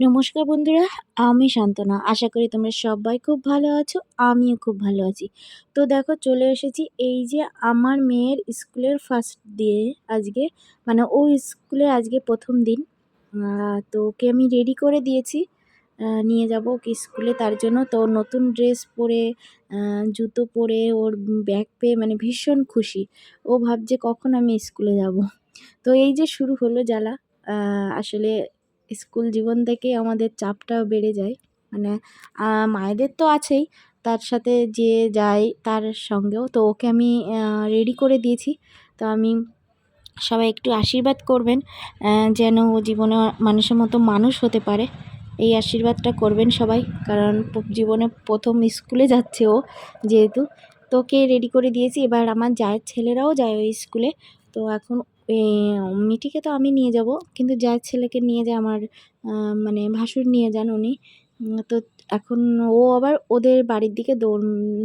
নমস্কার বন্ধুরা, আমি শান্তনা। আশা করি তোমরা সবাই খুব ভালো আছো, আমিও খুব ভালো আছি। তো দেখো, চলে এসেছি এই যে আমার মেয়ের স্কুলের ফার্স্ট ডে আজকে। মানে ও স্কুলে আজকে প্রথম দিন। তো ওকে আমি রেডি করে দিয়েছি। নিয়ে যাব ওকে স্কুলে তার জন্য। তো নতুন ড্রেস পরে জুতো পরে, ওর ব্যাগ পেয়ে মানে ভীষণ খুশি। ও ভাবছে কখন আমি স্কুলে যাব। তো এই যে শুরু হলো জ্বালা। আসলে স্কুল জীবন থেকেই আমাদের চাপটাও বেড়ে যায়। মানে মায়েদের তো আছেই, তার সাথে যে যায় তার সঙ্গেও। তো ওকে আমি রেডি করে দিয়েছি। তো আমি সবাই একটু আশীর্বাদ করবেন যেন ও জীবনে মানুষের মতো মানুষ হতে পারে। এই আশীর্বাদটা করবেন সবাই, কারণ জীবনে প্রথম স্কুলে যাচ্ছে ও যেহেতু। তো ওকে রেডি করে দিয়েছি। এবার আমার জায়ের ছেলেরাও যায় ওই স্কুলে। তো এখন এ, মিঠিকে তো আমি নিয়ে যাব। কিন্তু যার ছেলেকে নিয়ে যায় আমার মানে ভাসুর নিয়ে যান উনি। তো এখন ও আবার ওদের বাড়ির দিকে দৌড়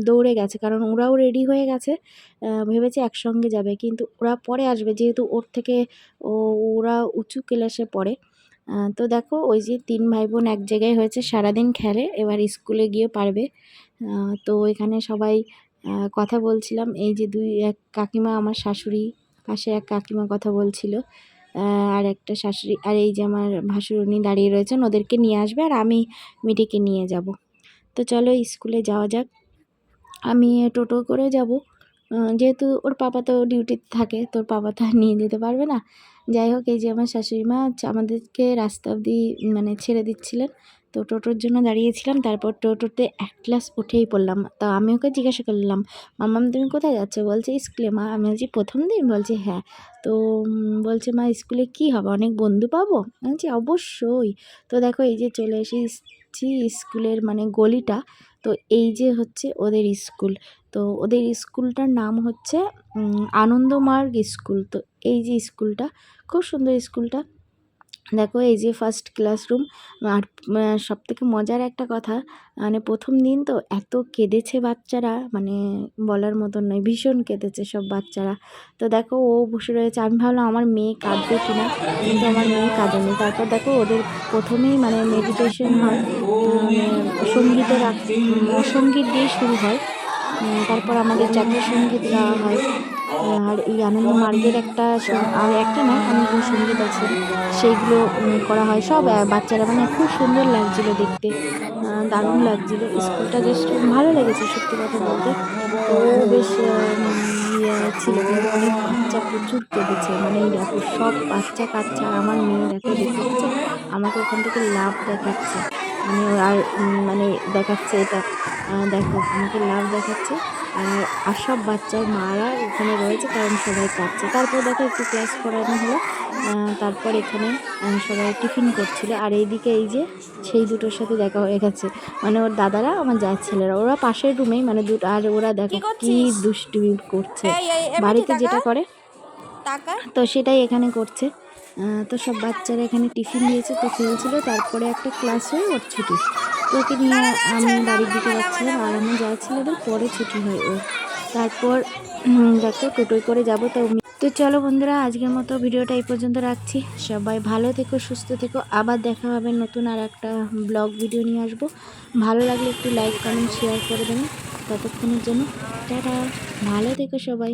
দৌড়ে গেছে। কারণ ওরাও রেডি হয়ে গেছে ভেবেছে একসঙ্গে যাবে। কিন্তু ওরা পরে আসবে যেহেতু ওর থেকে ও ওরা উঁচু ক্লাসে পড়ে। তো দেখো ওই যে তিন ভাই বোন এক জায়গায় হয়েছে সারাদিন খেলে এবার স্কুলে গিয়ে পারবে। তো এখানে সবাই কথা বলছিলাম। এই যে দুই এক কাকিমা আমার শাশুড়ি পাশে এক কাকিমা কথা বলছিল আর একটা শাশুড়ি, আর এই যে আমার ভাসুর উনি দাঁড়িয়ে রয়েছেন, ওদেরকে নিয়ে আসবে আর আমি মিটিকে নিয়ে যাব। তো চলো স্কুলে যাওয়া যাক। আমি টোটো করে যাব। যেহেতু ওর পাপা তো ডিউটিতে থাকে তোর পাপা তো আর নিয়ে যেতে পারবে না। যাই হোক, এই যে আমার শাশুড়ি মা আমাদেরকে রাস্তা অবধি মানে ছেড়ে দিচ্ছিলেন। তো টোটোর জন্য দাঁড়িয়েছিলাম, তারপর টোটোতে এক ক্লাস উঠেই পড়লাম। তো আমি ওকে জিজ্ঞাসা করলাম, মাম্মাম, তুমি কোথায় যাচ্ছ? বলছে, স্কুলে, মা। আমি বলছি, প্রথম দিন? বলছে হ্যাঁ। তো বলছে, মা, স্কুলে কি হবে? অনেক বন্ধু পাবো? বলছি, অবশ্যই। তো দেখো, এই যে চলে এসেছি স্কুলের মানে গলিটা, তো এই যে হচ্ছে ওদের স্কুল। তো ওদের স্কুলটার নাম হচ্ছে আনন্দমার্গ স্কুল। তো এই যে স্কুলটা, খুব সুন্দর স্কুলটা। দেখো এই যে ফার্স্ট ক্লাসরুম আর সব থেকে মজার একটা কথা মানে প্রথম দিন তো এত কেঁদেছে বাচ্চারা মানে বলার মতন নয় ভীষণ কেঁদেছে সব বাচ্চারা। তো দেখো ও বসে রয়েছে আমি ভাবলাম আমার মেয়ে কাঁদবে কিনা কিন্তু আমার মেয়ে কাঁদেনি। তারপর দেখো ওদের প্রথমেই মানে মেডিটেশন হয় উম, সঙ্গীতের সংগীত দিয়ে শুরু হয়। তারপর আমাদের জাতীয় সংগীত গাওয়া হয়। আর এই আনন্দ মার্গের একটা আর একটা নয় অনেকগুলো সংগীত আছে। সেইগুলো করা হয়। সব বাচ্চারা মানে খুব সুন্দর লাগছিল দেখতে। দারুণ লাগছিল। স্কুলটা বেশ ভালো লেগেছে সত্যি কথা বলতে। তো বেশ ইয়ে ছিল। অনেক বাচ্চা প্রচুর কেঁদেছে। মানে দেখো, সব বাচ্চা কাচ্চা, আমার মেয়ে দেখো দেখতে আমাকে ওখান থেকে লাভ দেখাচ্ছে। মানে আর মানে দেখাচ্ছে এটা। দেখো, আমাকে লাভ দেখাচ্ছে। আর আর সব বাচ্চার মারা এখানে রয়েছে কারণ সবাই কাঁদছে। তারপর দেখো একটু ক্লাস করানো হলো। তারপর এখানে সবাই টিফিন করছিল। আর এইদিকে এই যে সেই দুটোর সাথে দেখা হয়ে গেছে। মানে ওর দাদারা আমার যার ছেলেরা ওরা পাশের রুমেই মানে দুটো আর ওরা দেখো কি? দুষ্টুমি করছে। বাড়িতে যেটা করে তো সেটাই এখানে করছে। তো সব বাচ্চারা এখানে টিফিন দিয়েছে তো খেলছিল। তারপরে একটা ক্লাস হয়ে ওর ছুটি। তো ওকে নিয়ে আমি বাড়ির দিকে যাচ্ছিলাম আর আমি যাচ্ছিল ওদের পরে ছুটি হয় ও তারপর দেখো টোটোয় করে যাব তো তো চলো বন্ধুরা আজকের মতো ভিডিওটা এই পর্যন্ত রাখছি। সবাই ভালো থেকো সুস্থ থেকো। আবার দেখা হবে নতুন আর একটা ব্লগ ভিডিও নিয়ে আসব। ভালো লাগলে একটু লাইক কমেন্ট শেয়ার করে দেবেন ততক্ষণের জন্য। টাটা। ভালো থেকো সবাই।